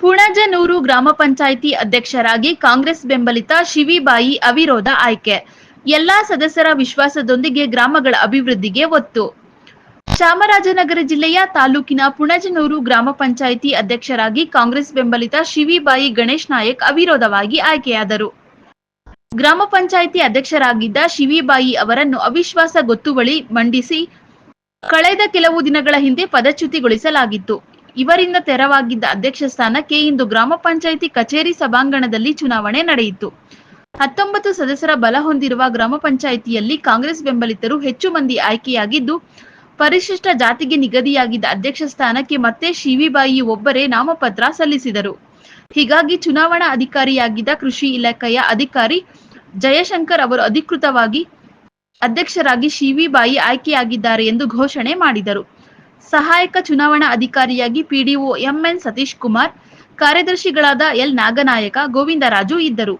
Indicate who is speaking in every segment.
Speaker 1: ಪುಣಜನೂರು ಗ್ರಾಮ ಪಂಚಾಯಿತಿ ಅಧ್ಯಕ್ಷರಾಗಿ ಕಾಂಗ್ರೆಸ್ ಬೆಂಬಲಿತ ಶಿವಿಬಾಯಿ ಅವಿರೋಧ ಆಯ್ಕೆ. ಎಲ್ಲಾ ಸದಸ್ಯರ ವಿಶ್ವಾಸದೊಂದಿಗೆ ಗ್ರಾಮಗಳ ಅಭಿವೃದ್ಧಿಗೆ ಒತ್ತು. ಚಾಮರಾಜನಗರ ಜಿಲ್ಲೆಯ ತಾಲೂಕಿನ ಪುಣಜನೂರು ಗ್ರಾಮ ಪಂಚಾಯಿತಿ ಅಧ್ಯಕ್ಷರಾಗಿ ಕಾಂಗ್ರೆಸ್ ಬೆಂಬಲಿತ ಶಿವಿಬಾಯಿ ಗಣೇಶ್ ನಾಯಕ್ ಅವಿರೋಧವಾಗಿ ಆಯ್ಕೆಯಾದರು. ಗ್ರಾಮ ಪಂಚಾಯಿತಿ ಅಧ್ಯಕ್ಷರಾಗಿದ್ದ ಶಿವಿಬಾಯಿ ಅವರನ್ನು ಅವಿಶ್ವಾಸ ಗೊತ್ತುವಳಿ ಮಂಡಿಸಿ, ಕಳೆದ ಕೆಲವು ದಿನಗಳ ಹಿಂದೆ ಪದಚ್ಯುತಿಗೊಳಿಸಲಾಗಿತ್ತು. ಇವರಿಂದ ತೆರವಾಗಿದ್ದ ಅಧ್ಯಕ್ಷ ಸ್ಥಾನಕ್ಕೆ ಇಂದು ಗ್ರಾಮ ಪಂಚಾಯಿತಿ ಕಚೇರಿ ಸಭಾಂಗಣದಲ್ಲಿ ಚುನಾವಣೆ ನಡೆಯಿತು. ಹತ್ತೊಂಬತ್ತು ಸದಸ್ಯರ ಬಲ ಹೊಂದಿರುವ ಗ್ರಾಮ ಪಂಚಾಯಿತಿಯಲ್ಲಿ ಕಾಂಗ್ರೆಸ್ ಬೆಂಬಲಿತರು ಹೆಚ್ಚು ಮಂದಿ ಆಯ್ಕೆಯಾಗಿದ್ದು, ಪರಿಶಿಷ್ಟ ಜಾತಿಗೆ ನಿಗದಿಯಾಗಿದ್ದ ಅಧ್ಯಕ್ಷ ಸ್ಥಾನಕ್ಕೆ ಮತ್ತೆ ಶಿವಿಬಾಯಿ ಒಬ್ಬರೇ ನಾಮಪತ್ರ ಸಲ್ಲಿಸಿದರು. ಹೀಗಾಗಿ ಚುನಾವಣಾ ಅಧಿಕಾರಿಯಾಗಿದ್ದ ಕೃಷಿ ಇಲಾಖೆಯ ಅಧಿಕಾರಿ ಜಯಶಂಕರ್ ಅವರು ಅಧಿಕೃತವಾಗಿ ಅಧ್ಯಕ್ಷರಾಗಿ ಶಿವಿಬಾಯಿ ಆಯ್ಕೆಯಾಗಿದ್ದಾರೆ ಎಂದು ಘೋಷಣೆ ಮಾಡಿದರು. ಸಹಾಯಕ ಚುನಾವಣಾ ಅಧಿಕಾರಿಯಾಗಿ ಪಿಡಿಒ ಎಂಎನ್ ಸತೀಶ್ ಕುಮಾರ್, ಕಾರ್ಯದರ್ಶಿಗಳಾದ ಎಲ್ ನಾಗನಾಯಕ ಗೋವಿಂದರಾಜು ಇದ್ದರು.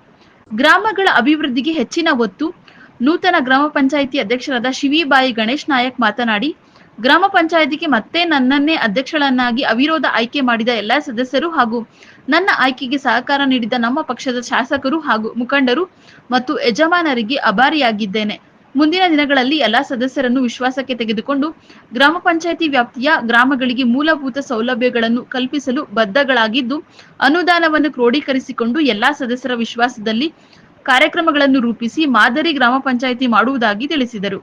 Speaker 1: ಗ್ರಾಮಗಳ ಅಭಿವೃದ್ಧಿಗೆ ಹೆಚ್ಚಿನ ಒತ್ತು, ನೂತನ ಗ್ರಾಮ ಪಂಚಾಯಿತಿ ಅಧ್ಯಕ್ಷರಾದ ಶಿವಿಬಾಯಿ ಗಣೇಶ್ ನಾಯಕ್ ಮಾತನಾಡಿ, ಗ್ರಾಮ ಪಂಚಾಯಿತಿಗೆ ಮತ್ತೆ ನನ್ನನ್ನೇ ಅಧ್ಯಕ್ಷಳನ್ನಾಗಿ ಅವಿರೋಧ ಆಯ್ಕೆ ಮಾಡಿದ ಎಲ್ಲಾ ಸದಸ್ಯರು ಹಾಗೂ ನನ್ನ ಆಯ್ಕೆಗೆ ಸಹಕಾರ ನೀಡಿದ ನಮ್ಮ ಪಕ್ಷದ ಶಾಸಕರು ಹಾಗೂ ಮುಖಂಡರು ಮತ್ತು ಯಜಮಾನರಿಗೆ ಅಭಾರಿಯಾಗಿದ್ದೇನೆ. ಮುಂದಿನ ದಿನಗಳಲ್ಲಿ ಎಲ್ಲಾ ಸದಸ್ಯರನ್ನು ವಿಶ್ವಾಸಕ್ಕೆ ತೆಗೆದುಕೊಂಡು ಗ್ರಾಮ ಪಂಚಾಯಿತಿ ವ್ಯಾಪ್ತಿಯ ಗ್ರಾಮಗಳಿಗೆ ಮೂಲಭೂತ ಸೌಲಭ್ಯಗಳನ್ನು ಕಲ್ಪಿಸಲು ಬದ್ಧಗಳಾಗಿದ್ದು, ಅನುದಾನವನ್ನು ಕ್ರೋಢೀಕರಿಸಿಕೊಂಡು ಎಲ್ಲಾ ಸದಸ್ಯರ ವಿಶ್ವಾಸದಲ್ಲಿ ಕಾರ್ಯಕ್ರಮಗಳನ್ನು ರೂಪಿಸಿ ಮಾದರಿ ಗ್ರಾಮ ಪಂಚಾಯಿತಿ ಮಾಡುವುದಾಗಿ ತಿಳಿಸಿದರು.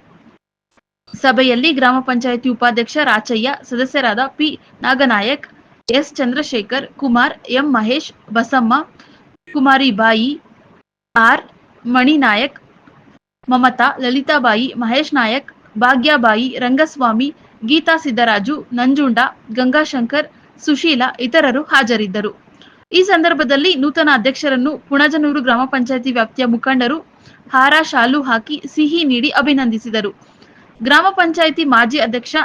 Speaker 1: ಸಭೆಯಲ್ಲಿ ಗ್ರಾಮ ಪಂಚಾಯಿತಿ ಉಪಾಧ್ಯಕ್ಷ ರಾಚಯ್ಯ, ಸದಸ್ಯರಾದ P Naganayak, S Chandrashekar, Kumar M Mahesh, Basamma Kumari Bai R Maninayak Mamata, Lalithabai, Mahesh Nayak, Bhagyabai, Rangaswamy, Geetha Siddaraju, Nanjunda, Gangashankar, Sushila ಇತರರು ಹಾಜರಿದ್ದರು. ಈ ಸಂದರ್ಭದಲ್ಲಿ ನೂತನ ಅಧ್ಯಕ್ಷರನ್ನು ಪುಣಜನೂರು ಗ್ರಾಮ ಪಂಚಾಯಿತಿ ವ್ಯಾಪ್ತಿಯ ಮುಖಂಡರು ಹಾರ ಶಾಲು ಹಾಕಿ ಸಿಹಿ ನೀಡಿ ಅಭಿನಂದಿಸಿದರು. ಗ್ರಾಮ ಪಂಚಾಯಿತಿ ಮಾಜಿ ಅಧ್ಯಕ್ಷ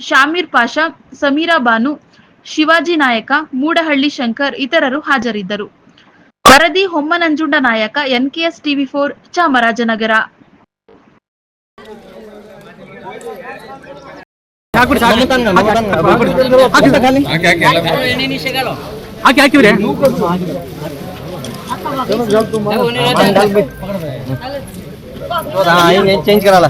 Speaker 1: ಶಾಮೀರ್ ಪಾಷಾ, ಸಮೀರಾ ಬಾನು, ಶಿವಾಜಿ ನಾಯಕ, ಮೂಡಹಳ್ಳಿ ಶಂಕರ್ ಇತರರು ಹಾಜರಿದ್ದರು. ವರದಿ Hommananjunda Nayaka, NKS TV
Speaker 2: four, Chamarajanagar. ಹಾಕಿ ಹಾಕಿವ್ರಿ.
Speaker 3: ಚೇಂಜ್ ಕರಲ್ಲ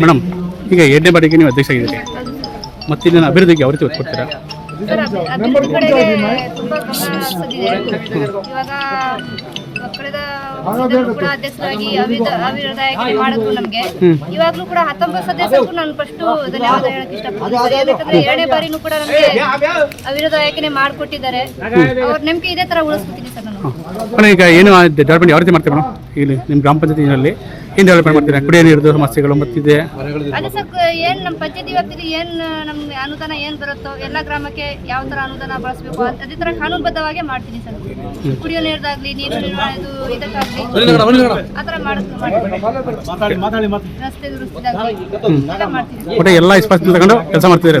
Speaker 2: ಮೇಡಮ್ ಈಗ ಎರಡನೇ ಬಾರಿಗೆ ನೀವು ಅಧ್ಯಕ್ಷ ಆಗಿದ್ದೀರಿ. ಮತ್ತೆ ಇದನ್ನ ಅಭಿವೃದ್ಧಿಗೆ ಯಾವ ರೀತಿ ಒತ್ತು ಕೊಡ್ತೀರಾ?
Speaker 4: ಸರ್, ಅಭಿವೃದ್ಧಿ ಕಡೆಗೆ ತುಂಬಾ ಗಮನ ಹರಿಸಿದೆ. ಇವಾಗ ಕಳೆದ ವರ್ಷದಲ್ಲೂ ಕೂಡ ಅಧ್ಯಕ್ಷರಾಗಿ ಅವಿರೋಧ ಅವಿರೋಧ ಮಾಡಿದ್ರು ನಮ್ಗೆ. ಇವಾಗ್ಲೂ ಕೂಡ ಹತ್ತೊಂಬತ್ತು ನಾನು ಫಸ್ಟ್ ಧನ್ಯವಾದ ಹೇಳಕ್ ಇಷ್ಟಪಡ್ತೀನಿ. ಯಾಕಂದ್ರೆ ಎರಡನೇ ಬಾರಿನೂ ಕೂಡ ನಮಗೆ ಅವಿರೋಧ ಆಯ್ಕೆನೆ ಮಾಡಿಕೊಟ್ಟಿದ್ದಾರೆ. ಅವ್ರ ನಂಬಿಕೆ ಇದೇ ತರ ಉಳಿಸ್ಕೊತೀನಿ ಸರ್ ನಾನು.
Speaker 2: ಮೇಡಮ್ ಈಗ ಏನು ಯಾವ ರೀತಿ ಮಾಡ್ತೀವಿ ಮೇಡಮ್? ಇಲ್ಲಿ ನಿಮ್ಮ ಗ್ರಾಮ ಪಂಚಾಯತಿನಲ್ಲಿ ಏನು ಡೆವಲಪ್ಮೆಂಟ್ ಮಾಡ್ತೀರಾ? ಕುಡಿಯೋ ನೀರಿದ್ದು ಸಮಸ್ಯೆಗಳು ಮತ್ತಿದೆ?
Speaker 4: ಅದೇ ಸರ್ ಏನ್ ನಮ್ಮ ಪಂಚಾಯತಿ ವ್ಯಾಪ್ತಿಲಿ ಏನ್ ನಮ್ಗೆ ಅನುದಾನ ಏನ್ ಬರುತ್ತೋ ಎಲ್ಲ ಗ್ರಾಮಕ್ಕೆ ಯಾವ ತರ ಅನುದಾನ ಬಳಸಬೇಕು ಅದೇ ತರ ಕಾನೂನುಬದ್ಧವಾಗಿ ಮಾಡ್ತೀನಿ ಸರ್. ಕುಡಿಯೋ ನೀರ್ದಾಗ್ಲಿ ನೀರು ನಿರ್ವಹಣೆದು ಇದು ಆ ತರ ಮಾಡ್ತೀನಿ. ರಸ್ತೆ ದುರಸ್ತಿದಾಗ್ಲಿ ಎಲ್ಲ ಮಾಡ್ತೀನಿ
Speaker 2: ಒಟ್ಟು ಎಲ್ಲ ಸ್ಪಷ್ಟ ತಗೊಂಡು ಕೆಲಸ ಮಾಡ್ತಿದ್ದೀರಾ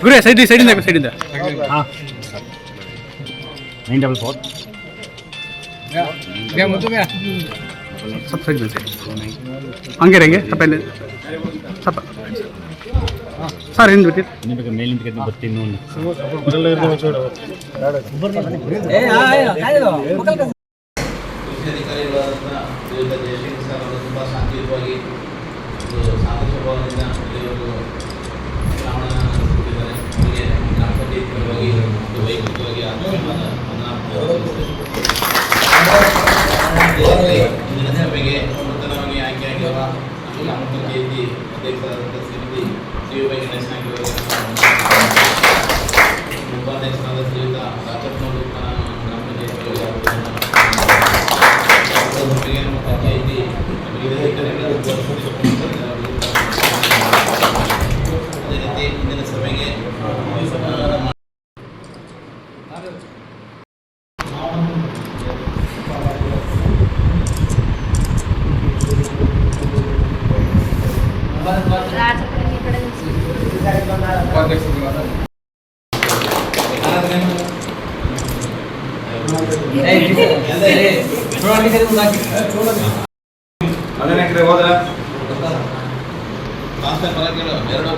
Speaker 2: ಗುರು ಸೈಡ್ ಸೈಡಿಂದ ಸೈಡಿಂದ
Speaker 3: ನೈನ್ ಡಬಲ್ ಫೋರ್
Speaker 2: ಸ್ವಲ್ಪ ಸೈಡ್ ಸೈಡ್ ಹಂಗೆ ರೀ ಹಂಗೆ ಸ್ವಲ್ಪ ಇಲ್ಲಿ ಸ್ವಲ್ಪ ಸರ್ ಹಿಂದೆ ಬಿಟ್ಟಿರಿ
Speaker 3: ನಿಮಗೆ ಮೇಲಿಂದ ಬರ್ತೀನಿ
Speaker 5: ಅಧಿಕಾರಿಗಳಾದಂಥ Thank you. ಹದಿನೈದು ಎಕರೆ ಹೋದ್ರ ಎರಡು